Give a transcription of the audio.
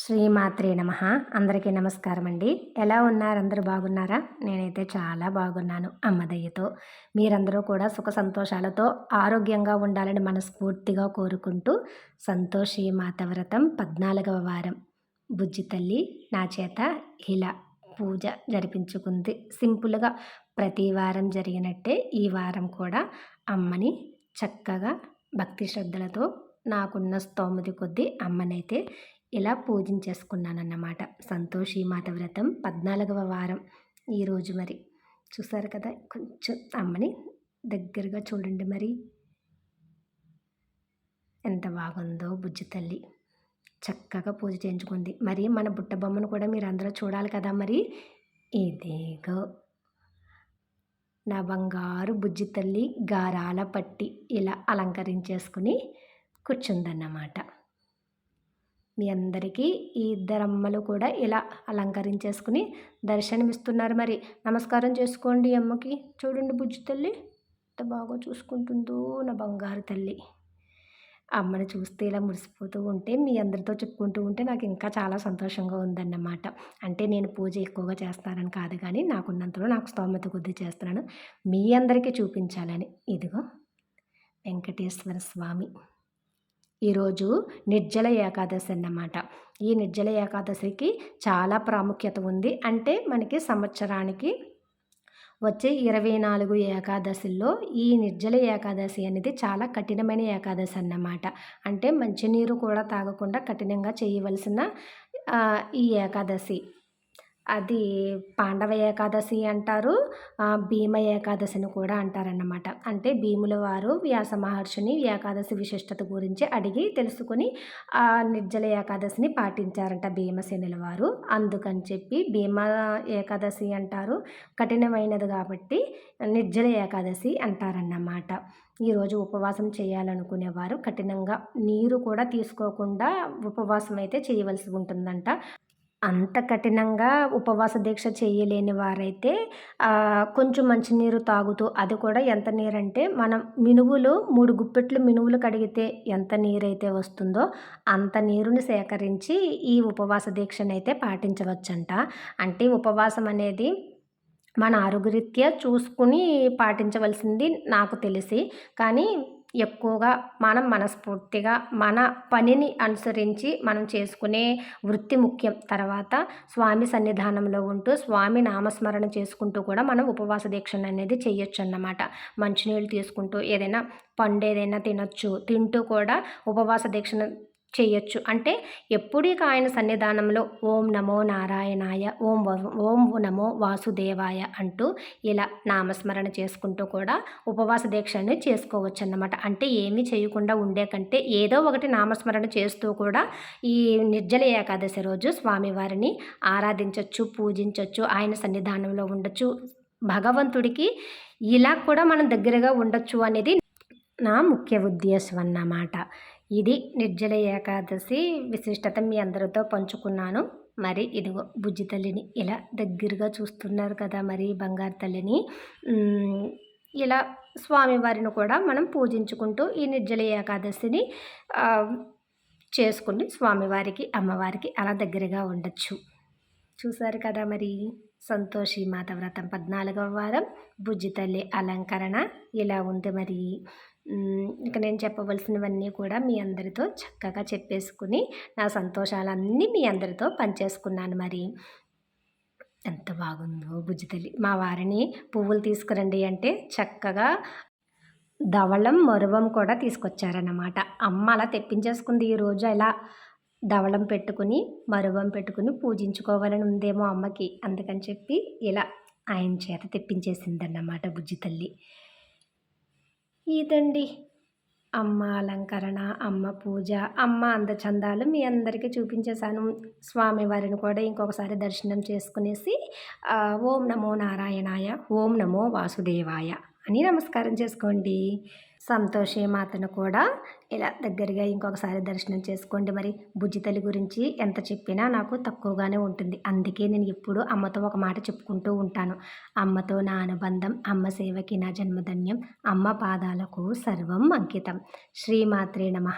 శ్రీమాత్రే నమ. అందరికీ నమస్కారం అండి ఎలా ఉన్నారు? అందరూ బాగున్నారా? నేనైతే చాలా బాగున్నాను అమ్మదయ్యతో. మీరందరూ కూడా సుఖ సంతోషాలతో ఆరోగ్యంగా ఉండాలని మనస్ఫూర్తిగా కోరుకుంటూ సంతోషి మాత వ్రతం పద్నాలుగవ వారం. బుజ్జి తల్లి నా చేత ఇలా పూజ జరిపించుకుంది. సింపుల్గా ప్రతి వారం జరిగినట్టే ఈ వారం కూడా అమ్మని చక్కగా భక్తి శ్రద్ధలతో నాకున్న స్తోమతి కొద్దీ అమ్మనైతే ఇలా పూజించేసుకున్నానన్నమాట. సంతోషి మాత వ్రతం పద్నాలుగవ వారం. ఈరోజు మరి చూసారు కదా కొంచెం అమ్మని దగ్గరగా చూడండి మరి. ఎంత బాగుందో బుజ్జి తల్లి. చక్కగా పూజ చేయించుకుంది. మరి మన బుట్ట బొమ్మను కూడా మీరు అందరూ చూడాలి కదా మరి. ఇదేగో నా బంగారు బుజ్జి తల్లి గారాల పట్టి ఇలా అలంకరించేసుకుని కూర్చుందన్నమాట. మీ అందరికీ ఈ ఇద్దరమ్మలు కూడా ఇలా అలంకరించేసుకుని దర్శనమిస్తున్నారు మరి. నమస్కారం చేసుకోండి అమ్మకి. చూడండి బుజ్జి తల్లి. ఎంత బాగా చూసుకుంటుందో నా బంగారు తల్లి. అమ్మని చూస్తే ఇలా మురిసిపోతూ ఉంటే మీ అందరితో చెప్పుకుంటూ ఉంటే నాకు ఇంకా చాలా సంతోషంగా ఉందన్నమాట. అంటే నేను పూజ ఎక్కువగా చేస్తానని కాదు కానీ నాకున్నంతలో నాకు స్తోమత కొద్ది చేస్తున్నాను. మీ అందరికీ చూపించాలని. ఇదిగో వెంకటేశ్వర స్వామి. ఈరోజు నిర్జల ఏకాదశి అన్నమాట. ఈ నిర్జల ఏకాదశికి చాలా ప్రాముఖ్యత ఉంది. అంటే మనకి సంవత్సరానికి వచ్చే ఇరవై నాలుగు ఏకాదశిల్లో ఈ నిర్జల ఏకాదశి అనేది చాలా కఠినమైన ఏకాదశి అన్నమాట. అంటే మంచినీరు కూడా తాగకుండా కఠినంగా చేయవలసిన ఈ ఏకాదశి. అది పాండవ ఏకాదశి అంటారు. భీమ ఏకాదశిని కూడా అంటారన్నమాట. అంటే భీముల వారు వ్యాస మహర్షిని ఏకాదశి విశిష్టత గురించి అడిగి తెలుసుకొని ఆ నిర్జల ఏకాదశిని పాటించారంట భీమసేనుల వారు. అందుకని చెప్పి భీమ ఏకాదశి అంటారు. కఠినమైనది కాబట్టి నిర్జల ఏకాదశి అంటారన్నమాట. ఈరోజు ఉపవాసం చేయాలనుకునేవారు కఠినంగా నీరు కూడా తీసుకోకుండా ఉపవాసం అయితే చేయవలసి ఉంటుందంట. అంత కఠినంగా ఉపవాస దీక్ష చేయలేని వారైతే కొంచెం మంచినీరు తాగుతూ అది కూడా ఎంత నీరంటే మనం మినువులు మూడు గుప్పెట్లు మినువులు కడిగితే ఎంత నీరైతే వస్తుందో అంత నీరుని సేకరించి ఈ ఉపవాస దీక్షనైతే పాటించవచ్చంట. అంటే ఉపవాసం అనేది మన ఆరోగ్యరీత్యా చూసుకుని పాటించవలసింది నాకు తెలిసి. కానీ ఎక్కువగా మనం మనస్ఫూర్తిగా మన పనిని అనుసరించి మనం చేసుకునే వృత్తి ముఖ్యం. తర్వాత స్వామి సన్నిధానంలో ఉంటూ స్వామి నామస్మరణ చేసుకుంటూ కూడా మనం ఉపవాస దీక్షణ అనేది చేయొచ్చు అన్నమాట మంచినీళ్ళు తీసుకుంటూ ఏదైనా పండు ఏదైనా తినొచ్చు తింటూ కూడా ఉపవాస దీక్షణ చేయొచ్చు. అంటే ఎప్పుడీక ఆయన సన్నిధానంలో ఓం నమో నారాయణాయ ఓం ఓం నమో వాసుదేవాయ అంటూ ఇలా నామస్మరణ చేసుకుంటూ కూడా ఉపవాస దీక్షని చేసుకోవచ్చు అన్నమాట అంటే ఏమీ చేయకుండా ఉండే కంటే ఏదో ఒకటి నామస్మరణ చేస్తూ కూడా ఈ నిర్జల ఏకాదశి రోజు స్వామివారిని ఆరాధించవచ్చు పూజించవచ్చు ఆయన సన్నిధానంలో ఉండొచ్చు. భగవంతుడికి ఇలా కూడా మనం దగ్గరగా ఉండొచ్చు అనేది నా ముఖ్య ఉద్దేశం అన్నమాట. ఇది నిర్జల ఏకాదశి విశిష్టత మీ అందరితో పంచుకున్నాను. మరి ఇదిగో బుజ్జి తల్లిని ఇలా దగ్గరగా చూస్తున్నారు కదా మరి బంగారు తల్లిని. ఇలా స్వామివారిని కూడా మనం పూజించుకుంటూ ఈ నిర్జల ఏకాదశిని చేసుకుని స్వామివారికి అమ్మవారికి అలా దగ్గరగా ఉండొచ్చు. చూసారు కదా మరి? సంతోషి మాత వ్రతం పద్నాలుగవ వారం. బుజ్జి తల్లి అలంకరణ ఇలా ఉంది మరి? ఇక నేను చెప్పవలసినవన్నీ కూడా మీ అందరితో చక్కగా చెప్పేసుకుని నా సంతోషాలన్నీ మీ అందరితో పంచేసుకున్నాను మరి. ఎంత బాగుందో బుజ్జితల్లి మా వారిని పువ్వులు తీసుకురండి అంటే చక్కగా ధవళం మరువం కూడా తీసుకొచ్చారన్నమాట. అమ్మ అలా తెప్పించేసుకుంది ఈరోజు ఇలా ధవళం పెట్టుకుని మరువం పెట్టుకుని పూజించుకోవాలని ఉందేమో అమ్మకి. అందుకని చెప్పి ఇలా ఆయన చేత తెప్పించేసిందన్నమాట బుజ్జి తల్లి. ఇదండి. అమ్మ అలంకరణ అమ్మ పూజ అమ్మ అందచందాలు మీ అందరికీ చూపించేశాను. స్వామివారిని కూడా ఇంకొకసారి దర్శనం చేసుకునేసి ఓం నమో నారాయణాయ ఓం నమో వాసుదేవాయ. అని నమస్కారం చేసుకోండి. సంతోషే మాతను కూడా. ఇలా దగ్గరగా ఇంకొకసారి దర్శనం చేసుకోండి. మరి బుజ్జితల్లి గురించి ఎంత చెప్పినా నాకు తక్కువగానే ఉంటుంది. అందుకే నేను ఎప్పుడూ అమ్మతో ఒక మాట చెప్పుకుంటూ ఉంటాను. అమ్మతో నా అనుబంధం అమ్మ సేవకి నా జన్మధన్యం అమ్మ పాదాలకు సర్వం అంకితం. శ్రీమాత్రే నమ.